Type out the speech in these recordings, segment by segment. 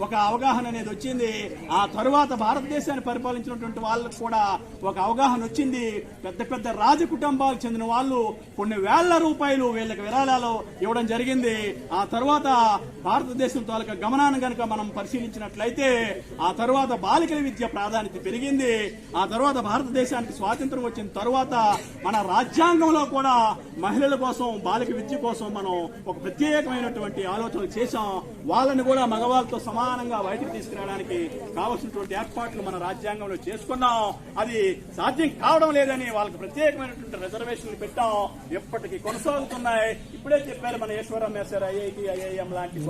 ఒక అవగాహన అనేది వచ్చింది. ఆ తరువాత భారతదేశాన్ని పరిపాలించినటువంటి వాళ్ళకు కూడా ఒక అవగాహన వచ్చింది. పెద్ద పెద్ద రాజ కుటుంబాలకు చెందిన వాళ్ళు కొన్ని వేల రూపాయలు వీళ్ళకి విరాళాలు ఇవ్వడం జరిగింది. ఆ తర్వాత భారతదేశం తాలూకా గమనాన్ని గనుక మనం పరిశీలించినట్లయితే ఆ తర్వాత బాలికల విద్య ప్రాధాన్యత పెరిగింది. ఆ తర్వాత భారతదేశానికి స్వాతంత్రం వచ్చిన తర్వాత మన రాజ్యాంగంలో కూడా మహిళల కోసం బాలిక విద్య కోసం మనం ఒక ప్రత్యేకమైనటువంటి ఆలోచనలు చేశాం. వాళ్ళని కూడా మగవాళ్ళతో సమానంగా బయటకు తీసుకురావడానికి కావలసినటువంటి ఏర్పాట్లు మన రాజ్యాంగంలో చేసుకున్నాం. అది సాధ్యం కావడం లేదని వాళ్ళకి ప్రత్యేకమైనటువంటి రిజర్వేషన్లు పెట్టాం. ఎప్పటికీ కొనసాగుతున్నాయి. ఇప్పుడే చెప్పారు మన ఈశ్వరం మేసర్ ఐఐటి ఐఐఎం లాంటి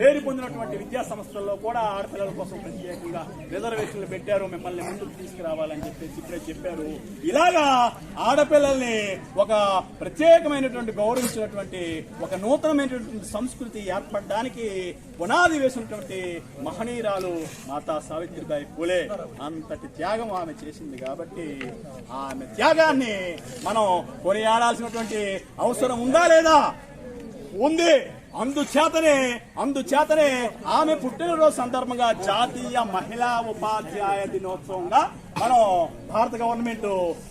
పేరు పొందినటువంటి విద్యా సంస్థల్లో కూడా ఆడపిల్లల కోసం ప్రత్యేకంగా రిజర్వేషన్లు పెట్టారు. మిమ్మల్ని ముందుకు తీసుకురావాలని చెప్పేసి ఇప్పుడే చెప్పారు. ఇలాగా ఆడపిల్లల్ని ఒక ప్రత్యేకమైనటువంటి గౌరవించినటువంటి ఒక నూతనమైనటువంటి సంస్కృతి ఏర్పడడానికి పునాది వేసినటువంటి మహనీయురాలు మాతా సావిత్రిబాయి పూలే అంతటి త్యాగం ఆమె చేసింది కాబట్టి ఆమె త్యాగాన్ని మనం కొనియాడాల్సినటువంటి అవసరం ఉందా లేదా? ఉంది. అందుచేతనే అందుచేతనే ఆమె పుట్టినరోజు సందర్భంగా జాతీయ మహిళా ఉపాధ్యాయ దినోత్సవంగా మనం భారత గవర్నమెంట్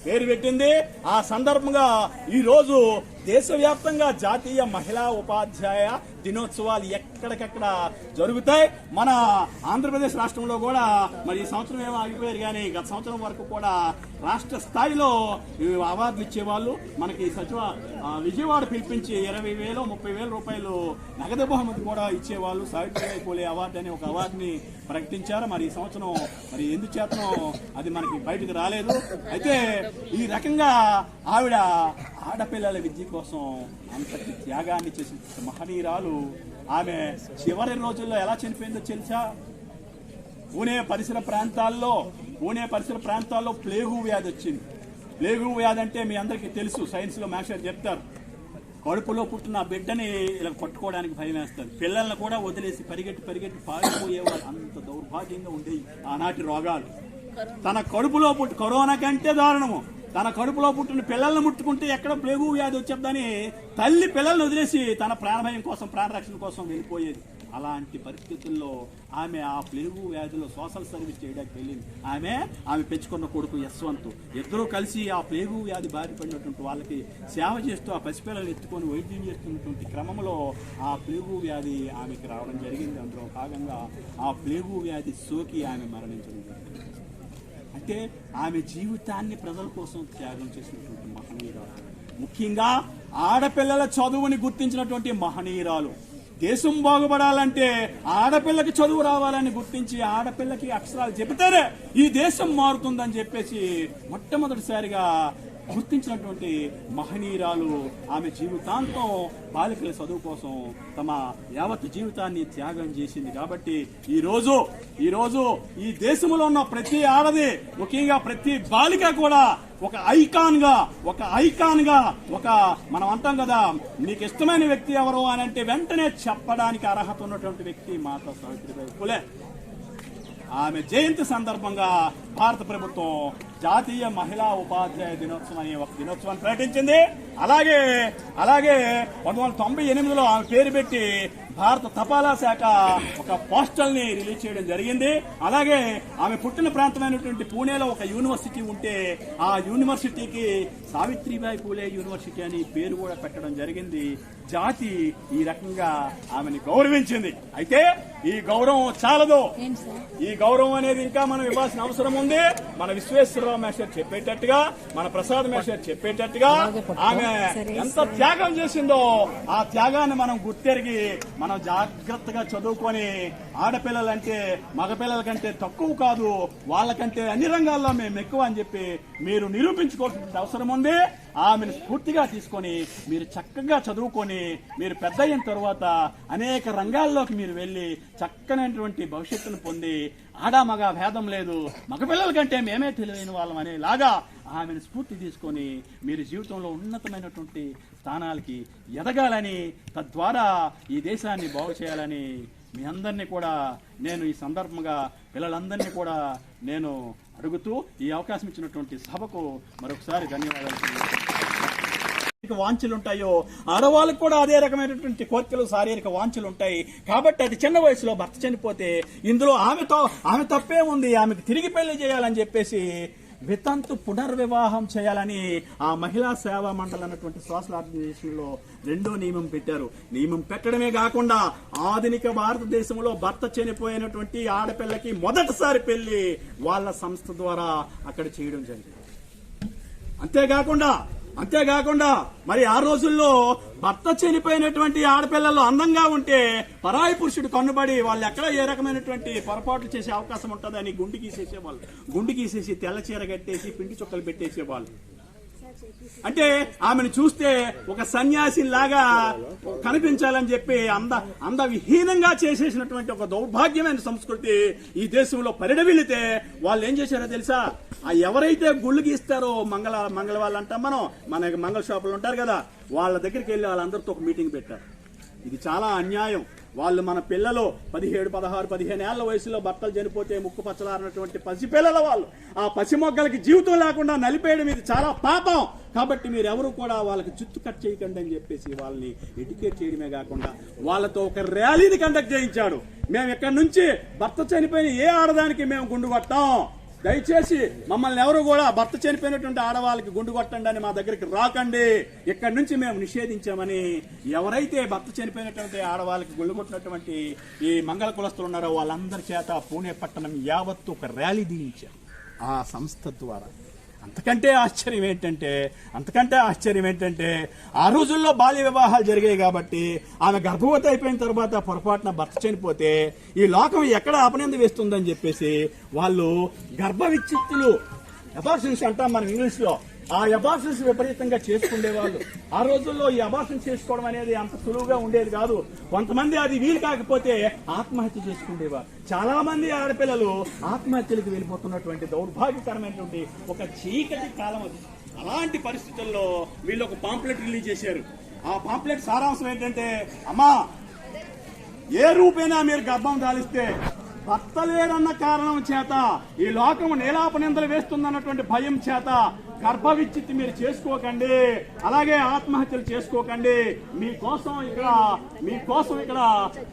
పేరు పెట్టింది. ఆ సందర్భంగా ఈ రోజు దేశవ్యాప్తంగా జాతీయ మహిళా ఉపాధ్యాయ దినోత్సవాలు ఎక్కడికక్కడ జరుగుతాయి. మన ఆంధ్రప్రదేశ్ రాష్ట్రంలో కూడా మరి ఈ సంవత్సరం ఏమో ఆగిపోయారు కానీ గత సంవత్సరం వరకు కూడా రాష్ట్ర స్థాయిలో అవార్డులు ఇచ్చేవాళ్ళు. మనకి సచివ విజయవాడ పిలిపించి ఇరవై వేలు ముప్పై వేల రూపాయలు నగదు బహుమతి కూడా ఇచ్చేవాళ్ళు. సావిత్రిబాయి పూలే అవార్డు అనే ఒక అవార్డుని ప్రకటించారు. మరి ఈ సంవత్సరం మరి ఎందుచేతనో అది మనకి బయటకు రాలేదు. అయితే ఈ రకంగా ఆవిడ ఆడపిల్లల విద్య కోసం అంతటి త్యాగాన్ని చేసిన మహనీయురాలు ఆమె చివరి రోజుల్లో ఎలా చనిపోయిందో తెలుసా? పూణే పరిసర ప్రాంతాల్లో పూణే పరిసర ప్రాంతాల్లో ప్లేగు వ్యాధి వచ్చింది. ప్లేగు వ్యాధి అంటే మీ అందరికీ తెలుసు. సైన్స్లో మ్యాక్స్ చెప్తారు. కడుపులో పుట్టిన బిడ్డని ఇలా పట్టుకోవడానికి భయమేస్తారు పిల్లల్ని కూడా వదిలేసి పరిగెట్టి పరిగెట్టి పారిపోయేవారు. అంత దౌర్భాగ్యంగా ఉండేవి ఆనాటి రోగాలు. తన కడుపులో పుట్టి కరోనా కంటే దారుణము. తన కడుపులో పుట్టిన పిల్లల్ని ముట్టుకుంటే ఎక్కడ ప్లేగు వ్యాధి వచ్చేద్దని తల్లి పిల్లల్ని వదిలేసి తన ప్రాణభయం కోసం ప్రాణరక్షణ కోసం వెళ్ళిపోయేది. అలాంటి పరిస్థితుల్లో ఆమె ఆ ప్లేగు వ్యాధిలో సోషల్ సర్వీస్ చేయడానికి వెళ్ళింది. ఆమె ఆమె పెంచుకున్న కొడుకు యశ్వంత్. ఇద్దరూ కలిసి ఆ ప్లేగు వ్యాధి బారిపడినటువంటి వాళ్ళకి సేవ చేస్తూ ఆ పసిపిల్లలు ఎత్తుకొని వైద్యం చేస్తున్నటువంటి క్రమంలో ఆ ప్లేగు వ్యాధి ఆమెకి రావడం జరిగింది. అందులో భాగంగా ఆ ప్లేగు వ్యాధి సోకి ఆమె మరణించడం జరిగింది అంటే ఆమె జీవితాన్ని ప్రజల కోసం త్యాగం చేసినటువంటి మహనీయురాలు. ముఖ్యంగా ఆడపిల్లల చదువుని గుర్తించినటువంటి మహనీయురాలు. దేశం బాగుపడాలంటే ఆడపిల్లకి చదువు రావాలని గుర్తించి ఆడపిల్లకి అక్షరాలు చెబితేనే ఈ దేశం మారుతుందని చెప్పేసి మొట్టమొదటిసారిగా గుర్తించినటువంటి మహనీయురాలు ఆమె జీవితాంతం బాలికల చదువు కోసం తమ యావత్ జీవితాన్ని త్యాగం చేసింది. కాబట్టి ఈ రోజు ఈ ఈ దేశంలో ఉన్న ప్రతి ఆడది ముఖ్యంగా ప్రతి బాలిక కూడా ఒక ఐకాన్గా ఒక ఐకాన్గా ఒక మనం అంటాం కదా నీకు ఇష్టమైన వ్యక్తి ఎవరు? అని అంటే వెంటనే చెప్పడానికి అర్హత ఉన్నటువంటి వ్యక్తి మాతా సావిత్రిబాయి పులే ఆమె జయంతి సందర్భంగా భారత ప్రభుత్వం జాతీయ మహిళా ఉపాధ్యాయ దినోత్సవం అనే ఒక దినోత్సవాన్ని ప్రకటించింది. అలాగే అలాగే పంతొమ్మిది వందల తొంభై ఎనిమిదిలో ఆమె పేరు పెట్టి భారత తపాలా శాఖ ఒక పోస్టల్ని రిలీజ్ చేయడం జరిగింది. అలాగే ఆమె పుట్టిన ప్రాంతమైనటువంటి పూణేలో ఒక యూనివర్సిటీ ఉంటే ఆ యూనివర్సిటీకి సావిత్రిబాయి పూలే యూనివర్సిటీ అని పేరు కూడా పెట్టడం జరిగింది. జాతి ఈ రకంగా ఆమెని గౌరవించింది. అయితే ఈ గౌరవం చాలదు. ఈ గౌరవం అనేది ఇంకా మనం ఇవ్వాల్సిన అవసరం ఉంది. మన విశ్వేశ్వరరావు మేస్టర్ చెప్పేటట్టుగా మన ప్రసాద్ మేస్టర్ చెప్పేటట్టుగా ఆమె ఎంత త్యాగం చేసిందో ఆ త్యాగాన్ని మనం గుర్తెరిగి మనం జాగ్రత్తగా చదువుకొని ఆడపిల్లలంటే మగపిల్లల కంటే తక్కువ కాదు వాళ్ళకంటే అన్ని రంగాల్లో మేము ఎక్కువ అని చెప్పి మీరు నిరూపించుకోవాల్సిన అవసరం ఉంది. ఆమెను స్ఫూర్తిగా తీసుకొని మీరు చక్కగా చదువుకొని మీరు పెద్ద అయిన తర్వాత అనేక రంగాల్లోకి మీరు వెళ్ళి చక్కనైనటువంటి భవిష్యత్తును పొంది ఆడా మగ భేదం లేదు మగపిల్లల కంటే మేమే తెలివైన వాళ్ళం అనేలాగా ఆమెను స్ఫూర్తి తీసుకొని మీరు జీవితంలో ఉన్నతమైనటువంటి స్థానాలకి ఎదగాలని తద్వారా ఈ దేశాన్ని బాగు చేయాలని మీ అందరినీ కూడా నేను ఈ సందర్భంగా పిల్లలందరినీ కూడా నేను అడుగుతూ ఈ అవకాశం ఇచ్చినటువంటి సభకు మరొకసారి ధన్యవాదాలు వాంఛలు ఉంటాయో ఆడవాళ్ళకు కూడా అదే రకమైనటువంటి కోరికలు శారీరక వాంఛలు ఉంటాయి. కాబట్టి అది చిన్న వయసులో భర్త చనిపోతే ఇందులో ఆమెతో ఆమె తప్పే ఉంది. ఆమెకు తిరిగి పెళ్ళి చేయాలని చెప్పేసి వితంతు పునర్వివాహం చేయాలని ఆ మహిళా సేవా మండలి అన్నటువంటి సోషల్ ఆర్గనైజేషన్లో రెండో నియమం పెట్టారు. నియమం పెట్టడమే కాకుండా ఆధునిక భారతదేశంలో భర్త చనిపోయినటువంటి ఆడపిల్లకి మొదటిసారి పెళ్ళి వాళ్ళ సంస్థ ద్వారా అక్కడ చేయడం జరిగింది. అంతేకాకుండా అంతేకాకుండా మరి ఆ రోజుల్లో భర్త చనిపోయినటువంటి ఆడపిల్లలు అందంగా ఉంటే పరాయి పురుషుడు కన్నుబడి వాళ్ళు ఎక్కడ ఏ రకమైనటువంటి పొరపాట్లు చేసే అవకాశం ఉంటుందని గుండు గీసేసేవాళ్ళు. గుండు గీసేసి తెల్ల చీర కట్టేసి పిండి చుక్కలు పెట్టేసేవాళ్ళు. అంటే ఆమెను చూస్తే ఒక సన్యాసి లాగా కనిపించాలని చెప్పి అంద అందవిహీనంగా చేసేసినటువంటి ఒక దౌర్భాగ్యమైన సంస్కృతి ఈ దేశంలో పరిడవిల్లితే వాళ్ళు ఏం చేశారో తెలుసా? ఆ ఎవరైతే గుళ్ళు గీస్తారో మంగళ మంగళ వాళ్ళు అంటాం మనం మన మంగళ షాపులు ఉంటారు కదా వాళ్ళ దగ్గరికి వెళ్ళి వాళ్ళందరితో ఒక మీటింగ్ పెట్టారు. ఇది చాలా అన్యాయం. వాళ్ళు మన పిల్లలు పదిహేడు పదహారు పదిహేను ఏళ్ళ వయసులో భర్తలు చనిపోతే ముక్కు పచ్చలారినటువంటి పసిపిల్లల వాళ్ళు. ఆ పసిమొగ్గలకి జీవితం లేకుండా నలిపేయడం ఇది చాలా పాపం. కాబట్టి మీరు ఎవరు కూడా వాళ్ళకి చుట్టూ కట్ చేయకండి అని చెప్పేసి వాళ్ళని ఎడ్యుకేట్ చేయడమే కాకుండా వాళ్ళతో ఒక ర్యాలీని కండక్ట్ చేయించాడు. మేము ఇక్కడ నుంచి భర్త చనిపోయిన ఏ ఆడదానికి మేము గుండు కొట్టాం దయచేసి మమ్మల్ని ఎవరు కూడా భర్త చనిపోయినటువంటి ఆడవాళ్ళకి గుండు కొట్టండి అని మా దగ్గరికి రాకండి. ఇక్కడి నుంచి మేము నిషేధించామని ఎవరైతే భర్త చనిపోయినటువంటి ఆడవాళ్ళకి గుండు కొట్టినటువంటి ఈ మంగళ కులస్తులు ఉన్నారో వాళ్ళందరి చేత పూణే పట్టణం యావత్తు ఒక ర్యాలీ దీయించారు ఆ సంస్థ ద్వారా. అంతకంటే ఆశ్చర్యం ఏంటంటే అంతకంటే ఆశ్చర్యం ఏంటంటే ఆ రోజుల్లో బాల్య వివాహాలు జరిగాయి కాబట్టి ఆమె గర్భవతి అయిపోయిన తర్వాత పొరపాటున భర్త చనిపోతే ఈ లోకం ఎక్కడ అపనింద వేస్తుందని చెప్పేసి వాళ్ళు గర్భ విచ్చిత్తులు అబార్షన్స్ అంటాం మనం ఇంగ్లీష్లో. ఆ అబార్షన్స్ విపరీతంగా చేసుకునేవాళ్ళు ఆ రోజుల్లో ఈ అబార్షన్ చేసుకోవడం అనేది అంత సులువుగా ఉండేది కాదు. కొంతమంది అది వీలు కాకపోతే ఆత్మహత్య చేసుకునేవారు చాలా మంది ఆడపిల్లలు ఆత్మహత్యలకు వెళ్ళిపోతున్నటువంటి దౌర్భాగ్యకరమైనటువంటి ఒక చీకటి కాలం అది. అలాంటి పరిస్థితుల్లో వీళ్ళు ఒక పాంప్లెట్ రిలీజ్ చేశారు. ఆ పాంప్లెట్ సారాంశం ఏంటంటే అమ్మా ఏ రూపేనా మీరు గర్భం దాలిస్తే భర్త లేరన్న కారణం చేత ఈ లోకం నేలాపనిందలు వేస్తుందన్నటువంటి భయం చేత గర్భవిచ్చితి మీరు చేసుకోకండి అలాగే ఆత్మహత్యలు చేసుకోకండి. మీకోసం ఇక్కడ మీకోసం ఇక్కడ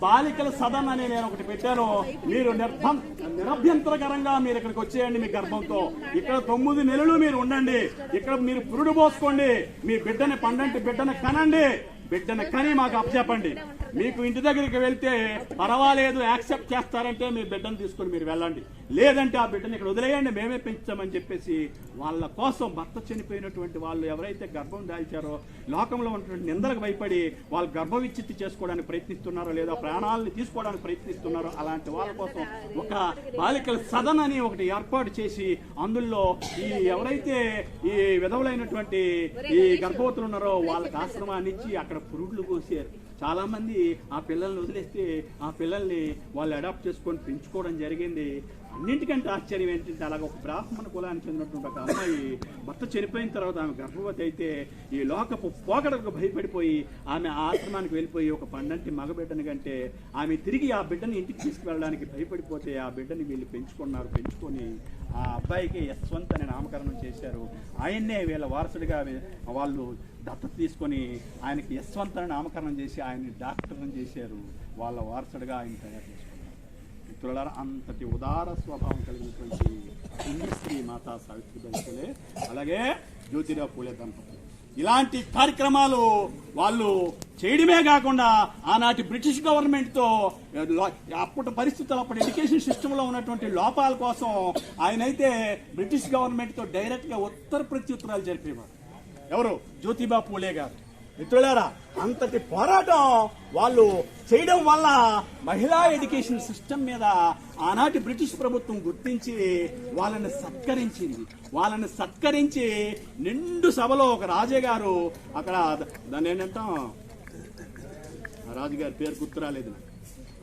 బాలికల సదన్ అని నేను ఒకటి పెట్టాను. మీరు నిర్భం నిరభ్యంతరకరంగా మీరు ఇక్కడికి వచ్చేయండి మీ గర్భంతో. ఇక్కడ తొమ్మిది నెలలు మీరు ఉండండి. ఇక్కడ మీరు పురుడు పోసుకోండి. మీ బిడ్డని పండంటి బిడ్డని కనండి. బిడ్డను కని మాకు అప్పచెప్పండి. మీకు ఇంటి దగ్గరికి వెళ్తే పర్వాలేదు యాక్సెప్ట్ చేస్తారంటే మీ బిడ్డను తీసుకొని మీరు వెళ్ళండి. లేదంటే ఆ బిడ్డని ఇక్కడ వదిలేయండి మేమే పెంచామని చెప్పేసి వాళ్ళ కోసం భర్త చనిపోయినటువంటి వాళ్ళు ఎవరైతే గర్భం దాల్చారో లోకంలో ఉన్నటువంటి నిందలకు భయపడి వాళ్ళు గర్భవిచ్చిత్తి చేసుకోవడానికి ప్రయత్నిస్తున్నారో లేదా ప్రాణాలను తీసుకోవడానికి ప్రయత్నిస్తున్నారో అలాంటి వాళ్ళ కోసం ఒక బాలికల సదన్ అని ఒకటి ఏర్పాటు చేసి అందులో ఈ ఎవరైతే ఈ విధవులైనటువంటి ఈ గర్భవతులు ఉన్నారో వాళ్ళకి ఆశ్రమాన్ని ఇచ్చి అక్కడ పురుగులు కోసారు చాలామంది ఆ పిల్లల్ని వదిలేస్తే ఆ పిల్లల్ని వాళ్ళు అడాప్ట్ చేసుకొని పెంచుకోవడం జరిగింది. అన్నింటికంటే ఆశ్చర్యం ఏంటంటే అలాగ ఒక బ్రాహ్మణ కులానికి చెందినటువంటి ఒక అమ్మాయి భర్త చనిపోయిన తర్వాత ఆమె గర్భవతి అయితే ఈ లోకపు పోకడకు భయపడిపోయి ఆమె ఆ ఆశ్రమానికి వెళ్ళిపోయి ఒక పండంటి మగబిడ్డని కంటే ఆమె తిరిగి ఆ బిడ్డని ఇంటికి తీసుకువెళ్ళడానికి భయపడిపోతే ఆ బిడ్డని వీళ్ళు పెంచుకున్నారు. పెంచుకొని ఆ అబ్బాయికి యశ్వంత్ అని నామకరణం చేశారు. ఆయన్నే వీళ్ళ వారసుడిగా వాళ్ళు దత్తత తీసుకొని ఆయనకి యశ్వంత్ అని నామకరణం చేసి ఆయన్ని డాక్టర్ని చేశారు. వాళ్ళ వారసుడిగా ఆయన తయారు చేసుకున్నారు. మిత్రులారా అంతటి ఉదార స్వభావం కలిగినటువంటి పుణ్యశ్రీ మాతా సావిత్రిబాయి పూలే అలాగే జ్యోతిరావు పూలే దంపతులు. ఇలాంటి కార్యక్రమాలు వాళ్ళు చేయడమే కాకుండా ఆనాటి బ్రిటిష్ గవర్నమెంట్తో అప్పటి పరిస్థితులు అప్పటి ఎడ్యుకేషన్ సిస్టంలో ఉన్నటువంటి లోపాల కోసం ఆయనైతే బ్రిటిష్ గవర్నమెంట్తో డైరెక్ట్గా ఉత్తర ప్రత్యుత్తరాలు జరిపేవారు. ఎవరు? జ్యోతిబా పూలే గారు. మిత్రులారా అంతటి పోరాటం వాళ్ళు చేయడం వల్ల మహిళా ఎడ్యుకేషన్ సిస్టమ్ మీద ఆనాటి బ్రిటిష్ ప్రభుత్వం గుర్తించి వాళ్ళని సత్కరించింది. వాళ్ళని సత్కరించి నిండు సభలో ఒక రాజే గారు అక్కడ దాన్ని ఏంటంటాం? రాజుగారి పేరు గుర్తురాలేదు నాకు.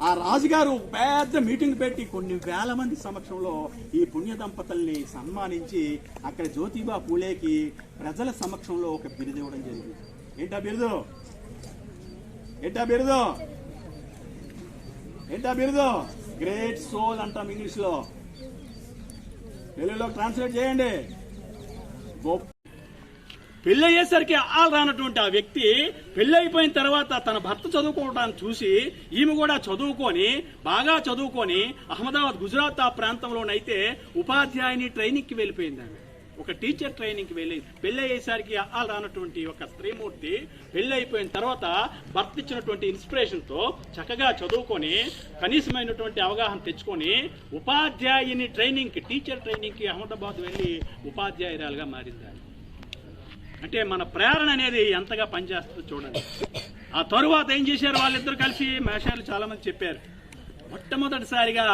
ఆ రాజుగారు పెద్ద మీటింగ్ పెట్టి కొన్ని వేల మంది సమక్షంలో ఈ పుణ్య దంపతుల్ని సన్మానించి అక్కడ జ్యోతిబా పూలేకి ప్రజల సమక్షంలో ఒక బిరుదు ఇవ్వడం జరిగింది. ఏంటా బిరుదు? ఏంటా బిరుదు? ఏంటా బిరుదు? గ్రేట్ సోల్ అంటాం ఇంగ్లీష్లో. తెలుగులో ట్రాన్స్లేట్ చేయండి. గొప్ప పెళ్ళి అయ్యేసరికి ఆ రానటువంటి ఆ వ్యక్తి పెళ్ళి అయిపోయిన తర్వాత తన భర్త చదువుకోవడాన్ని చూసి ఈమె కూడా చదువుకొని బాగా చదువుకొని అహ్మదాబాద్ గుజరాత్ ఆ ప్రాంతంలోనైతే ఉపాధ్యాయుని ట్రైనింగ్కి వెళ్ళిపోయింది ఆమె. ఒక టీచర్ ట్రైనింగ్కి వెళ్ళి పెళ్ళి అయ్యేసరికి రానటువంటి ఒక స్త్రీమూర్తి పెళ్ళి అయిపోయిన తర్వాత భర్త ఇచ్చినటువంటి ఇన్స్పిరేషన్తో చక్కగా చదువుకొని కనీసమైనటువంటి అవగాహన తెచ్చుకొని ఉపాధ్యాయుని ట్రైనింగ్కి టీచర్ ట్రైనింగ్కి అహ్మదాబాద్ వెళ్ళి ఉపాధ్యాయురాలుగా మారింది అంటే మన ప్రేరణ అనేది ఎంతగా పనిచేస్తుందో చూడండి. ఆ తరువాత ఏం చేశారు? వాళ్ళిద్దరు కలిసి మేషాలు చాలామంది చెప్పారు. మొట్టమొదటిసారిగా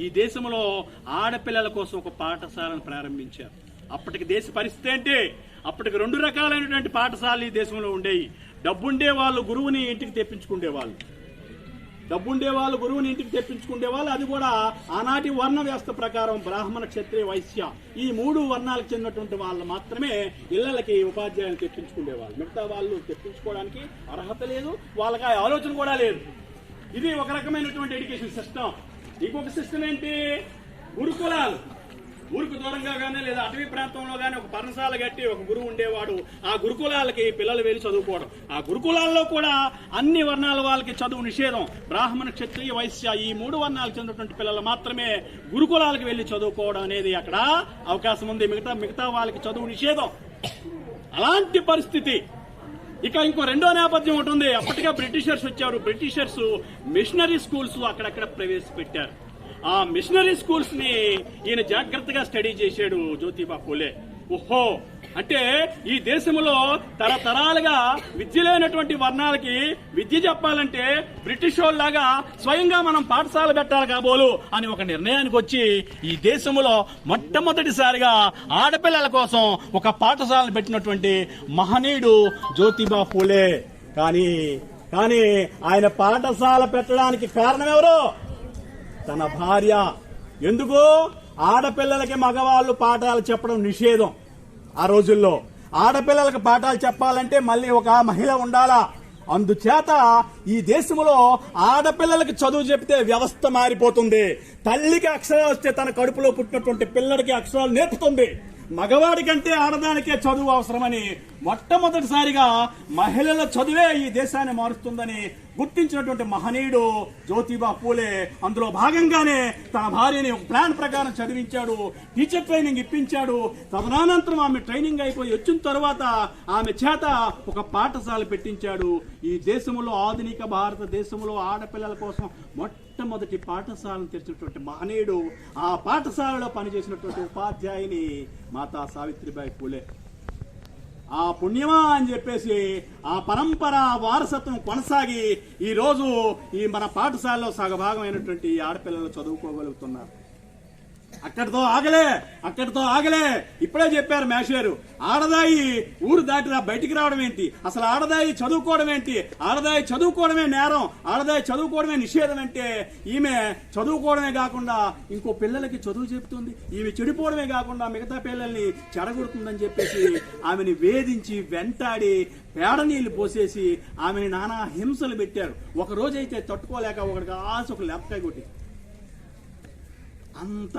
ఈ దేశంలో ఆడపిల్లల కోసం ఒక పాఠశాలను ప్రారంభించారు. అప్పటికి దేశ పరిస్థితి ఏంటి? అప్పటికి రెండు రకాలైనటువంటి పాఠశాలలు ఈ దేశంలో ఉండేవి. డబ్బుండే వాళ్ళు గురువుని ఇంటికి తెప్పించుకుండే వాళ్ళు డబ్బుండే వాళ్ళు గురువుని ఇంటికి తెప్పించుకునే వాళ్ళు అది కూడా ఆనాటి వర్ణ వ్యవస్థ ప్రకారం బ్రాహ్మణ క్షత్రియ వైశ్య. ఈ మూడు వర్ణాలకు చెందినటువంటి వాళ్ళు మాత్రమే ఇళ్ళకి ఉపాధ్యాయులు తెప్పించుకునేవాళ్ళు మిగతా వాళ్ళు తెప్పించుకోవడానికి అర్హత లేదు వాళ్ళకి ఆలోచన కూడా లేదు. ఇది ఒక రకమైనటువంటి ఎడ్యుకేషన్ సిస్టమ్. ఇంకొక సిస్టమ్ ఏంటి? గురుకులాలు. ఊరికి దూరంగా కానీ లేదా అటవీ ప్రాంతంలో కానీ ఒక పర్ణశాల కట్టి ఒక గురువు ఉండేవాడు ఆ గురుకులాలకి పిల్లలు వెళ్ళి చదువుకోవడం. ఆ గురుకులాల్లో కూడా అన్ని వర్ణాల వాళ్ళకి చదువు నిషేధం. బ్రాహ్మణ క్షత్రియ వైశ్య ఈ మూడు వర్ణాలకు చెందినటువంటి పిల్లలు మాత్రమే గురుకులాలకు వెళ్ళి చదువుకోవడం అనేది అక్కడ అవకాశం ఉంది. మిగతా మిగతా వాళ్ళకి చదువు నిషేధం. అలాంటి పరిస్థితి. ఇక ఇంకో రెండో నేపథ్యం ఒకటి ఉంది. బ్రిటిషర్స్ వచ్చారు. బ్రిటిషర్స్ మిషనరీ స్కూల్స్ అక్కడక్కడ ప్రవేశపెట్టారు. ఆ మిషనరీ స్కూల్స్ని ఈయన జాగ్రత్తగా స్టడీ చేశాడు జ్యోతిబా పూలే. ఓహో! అంటే ఈ దేశంలో తరతరాలుగా విద్య లేనటువంటి వర్ణాలకి విద్య చెప్పాలంటే బ్రిటిష్ వాళ్ళలాగా స్వయంగా మనం పాఠశాల పెట్టాలి కాబోలు అని ఒక నిర్ణయానికి వచ్చి ఈ దేశంలో మొట్టమొదటిసారిగా ఆడపిల్లల కోసం ఒక పాఠశాలను పెట్టినటువంటి మహనీయుడు జ్యోతిబా పూలే. కానీ కానీ ఆయన పాఠశాల పెట్టడానికి కారణం ఎవరు? తన భార్య. ఎందుకు? ఆడపిల్లలకి మగవాళ్ళు పాఠాలు చెప్పడం నిషేధం. ఆ రోజుల్లో ఆడపిల్లలకు పాఠాలు చెప్పాలంటే మళ్ళీ ఒక మహిళ ఉండాలా? అందుచేత ఈ దేశంలో ఆడపిల్లలకి చదువు చెప్తే వ్యవస్థ మారిపోతుంది. తల్లికి అక్షరాలు వస్తే తన కడుపులో పుట్టినటువంటి పిల్లడికి అక్షరాలు నేర్పుతుంది. మగవాడి కంటే ఆడదానికే చదువు అవసరమని మొట్టమొదటిసారిగా మహిళల చదువే ఈ దేశాన్ని మారుస్తుందని గుర్తించినటువంటి మహనీయుడు జ్యోతిబా పూలే. అందులో భాగంగానే తన భార్యని ఒక ప్లాన్ ప్రకారం చదివించాడు టీచర్ ట్రైనింగ్ ఇప్పించాడు. తదనంతరం ఆమె ట్రైనింగ్ అయిపోయి వచ్చిన తర్వాత ఆమె చేత ఒక పాఠశాల పెట్టించాడు. ఈ దేశంలో ఆధునిక భారతదేశంలో ఆడపిల్లల కోసం మొట్టమొదటి పాఠశాలను తెరిచినటువంటి మహనీయుడు ఆ పాఠశాలలో పనిచేసినటువంటి ఉపాధ్యాయుని మాతా సావిత్రిబాయి పూలే. ఆ పుణ్యమా అని చెప్పేసి ఆ పరంపర వారసత్వం కొనసాగి ఈ రోజు ఈ మన పాఠశాలలో సగభాగమైనటువంటి ఆడపిల్లలు చదువుకోగలుగుతున్నారు. అక్కడితో ఆగలే అక్కడితో ఆగలే. ఇప్పుడే చెప్పారు మేషారు ఆడదాయి ఊరు దాటిన బయటికి రావడం ఏంటి? అసలు ఆడదాయి చదువుకోవడం ఏంటి? ఆడదాయి చదువుకోవడమే నేరం ఆడదాయి చదువుకోవడమే నిషేధం అంటే ఈమె చదువుకోవడమే కాకుండా ఇంకో పిల్లలకి చదువు చెబుతుంది. ఈమె చెడిపోవడమే కాకుండా మిగతా పిల్లల్ని చెడగొడుతుందని చెప్పేసి ఆమెని వేధించి వెంటాడి పేడ నీళ్ళు పోసేసి ఆమెని నానా హింసలు పెట్టారు. ఒక రోజైతే తట్టుకోలేక ఒకడికి ఆశ ఒక లెప్పకాయ కొట్టి అంత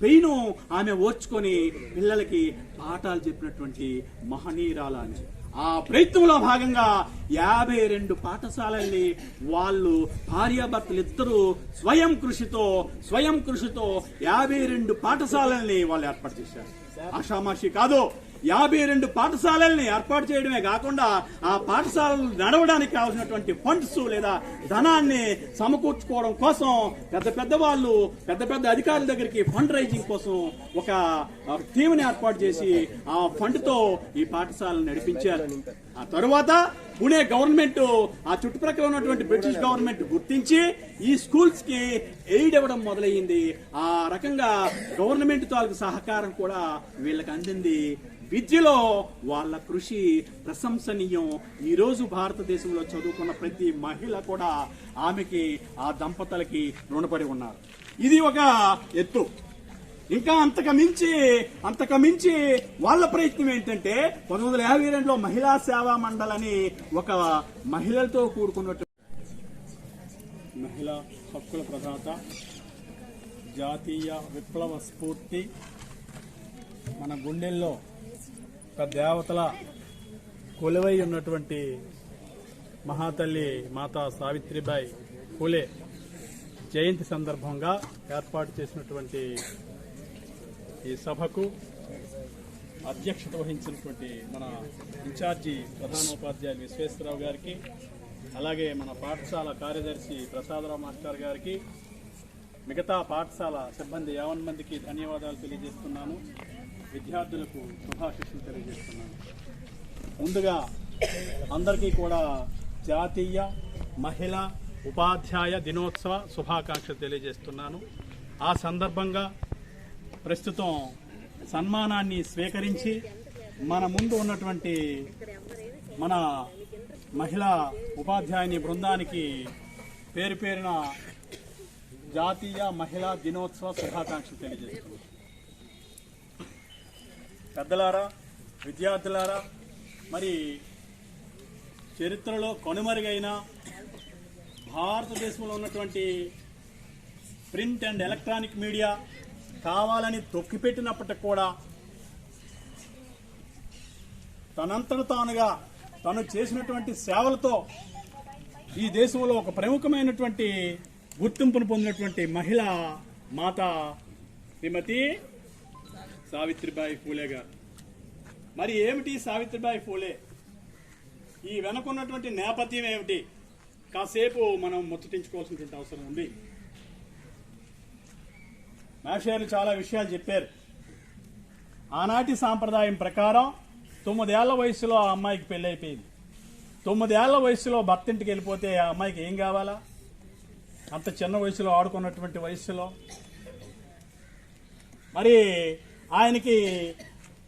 పెయిన్ ఆమె ఓర్చుకొని పిల్లలకి పాఠాలు చెప్పినటువంటి మహనీయురాలు అని ఆ ప్రయత్నంలో భాగంగా యాభై రెండు పాఠశాలల్ని వాళ్ళు భార్యాభర్తలు ఇద్దరు స్వయం కృషితో స్వయం కృషితో యాభై రెండు పాఠశాలల్ని వాళ్ళు ఏర్పాటు చేశారు. ఆషామాషి కాదు యాభై రెండు పాఠశాలల్ని ఏర్పాటు చేయడమే కాకుండా ఆ పాఠశాలలు నడవడానికి కావాల్సినటువంటి ఫండ్స్ లేదా ధనాన్ని సమకూర్చుకోవడం కోసం పెద్ద పెద్ద వాళ్ళు పెద్ద పెద్ద అధికారుల దగ్గరికి ఫండ్ రైజింగ్ కోసం ఒక టీంని ఏర్పాటు చేసి ఆ ఫండ్తో ఈ పాఠశాలను నడిపించారు. ఆ తరువాత పుణే గవర్నమెంట్ ఆ చుట్టుప్రక్కల ఉన్నటువంటి బ్రిటిష్ గవర్నమెంట్ గుర్తించి ఈ స్కూల్స్కి ఎయిడ్ ఇవ్వడం మొదలయ్యింది. ఆ రకంగా గవర్నమెంట్ తాలూకు సహకారం కూడా వీళ్ళకి అందింది. విద్యలో వాళ్ళ కృషి ప్రశంసనీయం. ఈరోజు భారతదేశంలో చదువుకున్న ప్రతి మహిళ కూడా ఆమెకి ఆ దంపతులకి రుణపడి ఉన్నారు. ఇది ఒక ఎత్తు. ఇంకా అంతకు మించి అంతకు మించి వాళ్ళ ప్రయత్నం ఏంటంటే పంతొమ్మిది వందల యాభై రెండులో మహిళా సేవా మండలని ఒక మహిళలతో కూడుకున్నట్టు మహిళా హక్కుల ప్రదాత జాతీయ విప్లవ స్ఫూర్తి మన గుండెల్లో ఒక దేవతల కొలువై ఉన్నటువంటి మహాతల్లి మాతా సావిత్రిబాయి ఫూలే జయంతి సందర్భంగా ఏర్పాటు చేసినటువంటి ఈ సభకు అధ్యక్షత వహించినటువంటి మన ఇన్ఛార్జి ప్రధానోపాధ్యాయులు విశ్వేశ్వరరావు గారికి అలాగే మన పాఠశాల కార్యదర్శి ప్రసాదరావు మాస్టర్ గారికి మిగతా పాఠశాల సిబ్బంది యావన్ మందికి ధన్యవాదాలు తెలియజేస్తున్నాను. విద్యార్థులకు శుభాశిస్సులు తెలియజేస్తున్నాను. ముందుగా అందరికీ కూడా జాతీయ మహిళా ఉపాధ్యాయ దినోత్సవ శుభాకాంక్షలు తెలియజేస్తున్నాను. ఆ సందర్భంగా ప్రస్తుతం సన్మానాన్ని స్వీకరించి మన ముందు ఉన్నటువంటి మన మహిళా ఉపాధ్యాయుని బృందానికి పేరు పేరున జాతీయ మహిళా దినోత్సవ శుభాకాంక్షలు తెలియజేస్తున్నాను. పెద్దలారా విద్యార్థులారా మరి చరిత్రలో కనుమరుగైన భారతదేశంలో ఉన్నటువంటి ప్రింట్ అండ్ ఎలక్ట్రానిక్ మీడియా కావాలని తొక్కిపెట్టినప్పటికి కూడా తనంతట తానుగా తను చేసినటువంటి సేవలతో ఈ దేశంలో ఒక ప్రముఖమైనటువంటి గుర్తింపును పొందినటువంటి మహిళ మాత శ్రీమతి సావిత్రిబాయి ఫూలే గారు. మరి ఏమిటి సావిత్రిబాయి ఫూలే? ఈ వెనకున్నటువంటి నేపథ్యం ఏమిటి? కాసేపు మనం ముచ్చటించుకోవాల్సినటువంటి అవసరం ఉంది. మాషారు చాలా విషయాలు చెప్పారు. ఆనాటి సాంప్రదాయం ప్రకారం తొమ్మిదేళ్ళ వయసులో ఆ అమ్మాయికి పెళ్ళైపోయింది అయిపోయింది. తొమ్మిదేళ్ళ వయసులో భర్తింటికి వెళ్ళిపోతే ఆ అమ్మాయికి ఏం కావాలా? అంత చిన్న వయసులో ఆడుకున్నటువంటి వయసులో మరి ఆయనకి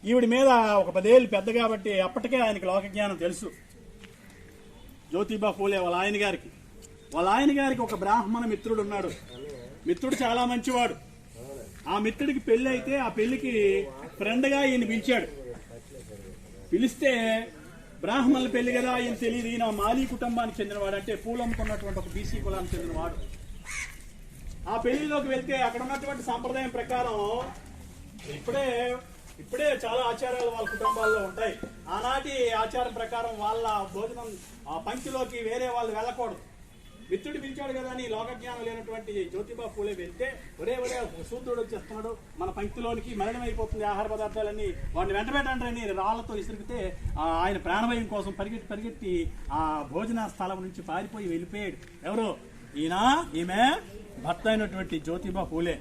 ఈవిడి మీద ఒక పదేళ్ళు పెద్ద కాబట్టి అప్పటికే ఆయనకి లోకజ్ఞానం తెలుసు. జ్యోతిబా ఫూలే వాళ్ళ ఆయన గారికి. వాళ్ళ ఆయన గారికి ఒక బ్రాహ్మణ మిత్రుడు ఉన్నాడు. మిత్రుడు చాలా మంచివాడు. ఆ మిత్రుడికి పెళ్ళి అయితే ఆ పెళ్ళికి ఫ్రెండ్గా ఈయన పిలిచాడు. పిలిస్తే బ్రాహ్మణుల పెళ్ళి కదా ఈయన తెలియదు. ఈయన మాలీ కుటుంబానికి చెందినవాడు. అంటే పూలు అమ్ముకున్నటువంటి ఒక బీసీ కులానికి చెందినవాడు. ఆ పెళ్ళిలోకి వెళ్తే అక్కడ ఉన్నటువంటి సాంప్రదాయం ప్రకారం ఇప్పుడే ఇప్పుడే చాలా ఆచారాలు వాళ్ళ కుటుంబాల్లో ఉంటాయి. ఆనాటి ఆచారం ప్రకారం వాళ్ళ భోజనం ఆ పంక్తిలోకి వేరే వాళ్ళు వెళ్ళకూడదు. మిత్రుడు పిలిచాడు కదా అని లోకజ్ఞానం లేనటువంటి జ్యోతిబా పూలే వెళ్తే ఒరే ఒరే సూత్రుడు వచ్చేస్తున్నాడు. మన పంక్తిలోనికి మరణమైపోతుంది ఆహార పదార్థాలన్నీ. వాడిని వెంట పెట్టండి రాళ్ళతో ఇసురికితే ఆయన ప్రాణభయం కోసం పరిగెట్టి పరిగెట్టి ఆ భోజన స్థలం నుంచి పారిపోయి వెళ్ళిపోయాడు. ఎవరు? ఈయన ఈమె భర్త అయినటువంటి జ్యోతిబా పూలే.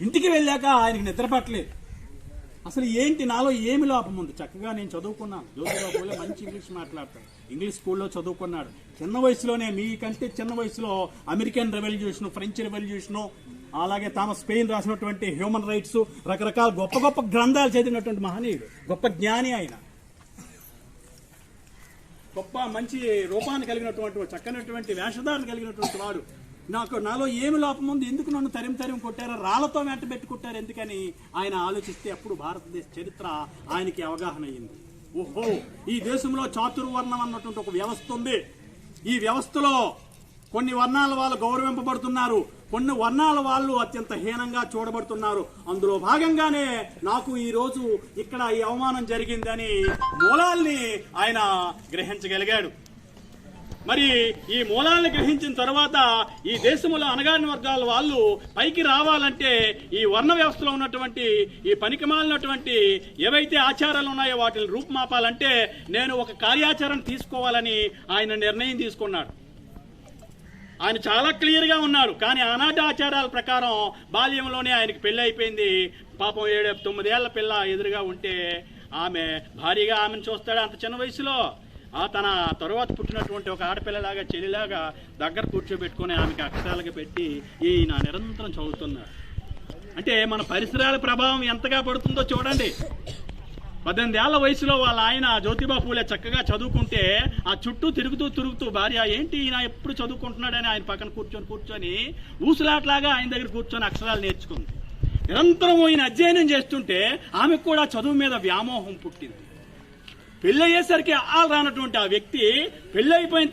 ఇంటికి వెళ్ళాక ఆయనకి నిద్ర పట్టలేదు. అసలు ఏంటి నాలో ఏమి లోపం ఉంది? చక్కగా నేను చదువుకున్నాను జ్యోతిరావు పూలే మంచి ఇంగ్లీష్ మాట్లాడతాడు. ఇంగ్లీష్ స్కూల్లో చదువుకున్నాడు. చిన్న వయసులోనే మీకంటే చిన్న వయసులో అమెరికన్ రెవల్యూషన్ ఫ్రెంచ్ రెవల్యూషన్ అలాగే తాము స్పెయిన్ రాసినటువంటి హ్యూమన్ రైట్స్ రకరకాల గొప్ప గొప్ప గ్రంథాలు చదివినటువంటి మహనీయుడు. గొప్ప జ్ఞాని ఆయన. గొప్ప మంచి రూపాన్ని కలిగినటువంటి చక్కనటువంటి వేషధారణ కలిగినటువంటి వాడు. నాకు నాలో ఏమి లోపం ఉంది? ఎందుకు నన్ను తరిం తరిం కొట్టారో రాళ్ళతో వెంట పెట్టి కొట్టారు ఎందుకని ఆయన ఆలోచిస్తే అప్పుడు భారతదేశ చరిత్ర ఆయనకి అవగాహన అయింది ఓహో ఈ దేశంలో చాతుర్వర్ణం అన్నటువంటి ఒక వ్యవస్థ ఉంది. ఈ వ్యవస్థలో కొన్ని వర్ణాల వాళ్ళు గౌరవింపబడుతున్నారు. కొన్ని వర్ణాల వాళ్ళు అత్యంత హీనంగా చూడబడుతున్నారు. అందులో భాగంగానే నాకు ఈరోజు ఇక్కడ ఈ అవమానం జరిగిందని మూలాల్ని ఆయన గ్రహించగలిగాడు. మరి ఈ మూలాలను గ్రహించిన తర్వాత ఈ దేశంలో అనగాని వర్గాల వాళ్ళు పైకి రావాలంటే ఈ వర్ణ వ్యవస్థలో ఉన్నటువంటి ఈ పనికిమాలినటువంటి ఏవైతే ఆచారాలు ఉన్నాయో వాటిని రూపుమాపాలంటే నేను ఒక కార్యాచరణ తీసుకోవాలని ఆయన నిర్ణయం తీసుకున్నాడు. ఆయన చాలా క్లియర్గా ఉన్నాడు. కానీ ఆనాటి ఆచారాల ప్రకారం బాల్యంలోనే ఆయనకి పెళ్ళి అయిపోయింది. పాపం ఏడు తొమ్మిదేళ్ళ పిల్ల ఎదురుగా ఉంటే ఆమె భారీగా ఆమెను చూస్తాడు అంత చిన్న వయసులో. ఆ తన తరువాత పుట్టినటువంటి ఒక ఆడపిల్లలాగా చెల్లిలాగా దగ్గర కూర్చోబెట్టుకొని ఆమెకి అక్షరాలుగా పెట్టి ఈయన నిరంతరం చదువుతున్నారు అంటే మన పరిసరాల ప్రభావం ఎంతగా పడుతుందో చూడండి. పద్దెనిమిది ఏళ్ళ వయసులో వాళ్ళ ఆయన జ్యోతిబా పూలే చక్కగా చదువుకుంటే ఆ చుట్టూ తిరుగుతూ తిరుగుతూ భార్య ఏంటి ఈయన ఎప్పుడు చదువుకుంటున్నాడని ఆయన పక్కన కూర్చొని కూర్చొని ఊసులాట్లాగా ఆయన దగ్గర కూర్చొని అక్షరాలు నేర్చుకుంది. నిరంతరం ఈయన అధ్యయనం చేస్తుంటే ఆమెకు కూడా చదువు మీద వ్యామోహం పుట్టింది. పెళ్ళయ్యేసరికి ఆ రానటువంటి ఆ వ్యక్తి పెళ్ళైపోయిన